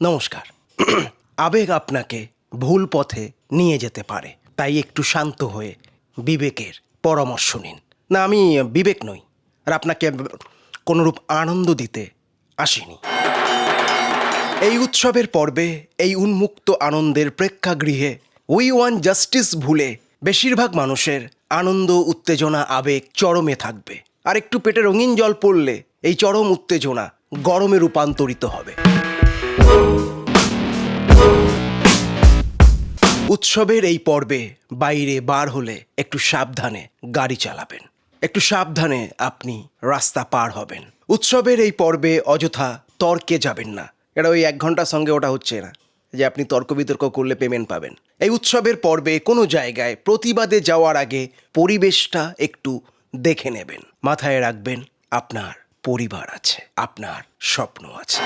নমস্কার। আবেগ আপনাকে ভুল পথে নিয়ে যেতে পারে। তাই একটু শান্ত হয়ে বিবেকের পরামর্শ নিন। না, আমি বিবেক নই, আর আপনাকে কোনোরূপ আনন্দ দিতে আসিনি। এই উৎসবের পর্বে, এই উন্মুক্ত আনন্দের প্রেক্ষাগৃহে উই ওয়ান জাস্টিস ভুলে বেশিরভাগ মানুষের আনন্দ, উত্তেজনা, আবেগ চরমে থাকবে। আর একটু পেটে রঙিন জল পড়লে এই চরম উত্তেজনা গরমে রূপান্তরিত হবে। উৎসবের এই পর্বে বাইরে বার হলে একটু সাবধানে গাড়ি চালাবেন। একটু সাবধানে আপনি রাস্তা পার হবেন। উৎসবের এই পর্বে অযথা তর্কে যাবেন না। এটা ওই এক ঘণ্টার সঙ্গে ওটা হচ্ছে না? যে আপনি তর্ক বিতর্ক করলে পেমেন্ট পাবেন। এই উৎসবের পর্বে কোনো জায়গায় প্রতিবাদে যাওয়ার আগে পরিবেশটা একটু দেখে নেবেন। মাথায় রাখবেন, আপনার পরিবার আছে, আপনার স্বপ্ন আছে।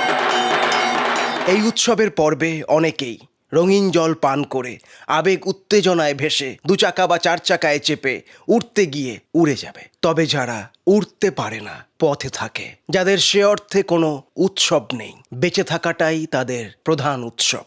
এই উৎসবের পর্বে অনেকেই রঙিন জল পান করে আবেগ উত্তেজনায় ভেসে দু চাকা বা চার চাকায় চেপে উঠতে গিয়ে উড়ে যাবে। তবে যারা উঠতে পারে না, পথে থাকে, যাদের সে অর্থে কোনো উৎসব নেই, বেঁচে থাকাটাই তাদের প্রধান উৎসব।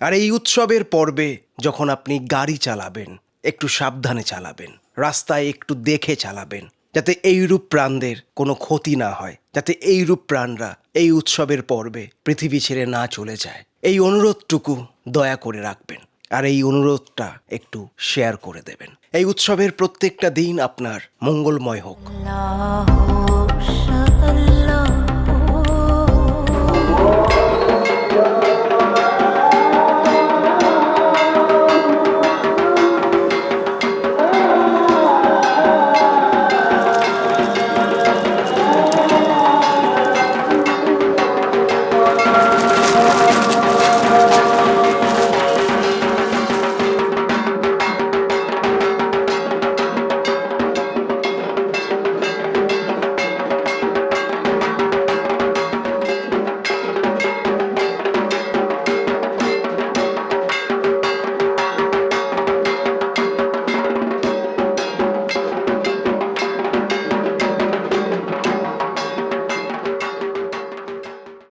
আর এই উৎসবের পর্বে যখন আপনি গাড়ি চালাবেন, একটু সাবধানে চালাবেন, রাস্তায় একটু দেখে চালাবেন, যাতে এইরূপ প্রাণদের কোনো ক্ষতি না হয়, যাতে এইরূপ প্রাণরা এই উৎসবের পর্বে পৃথিবী ছেড়ে না চলে যায়। এই অনুরোধটুকু দয়া করে রাখবেন আর এই অনুরোধটা একটু শেয়ার করে দেবেন। এই উৎসবের প্রত্যেকটা দিন আপনার মঙ্গলময় হোক।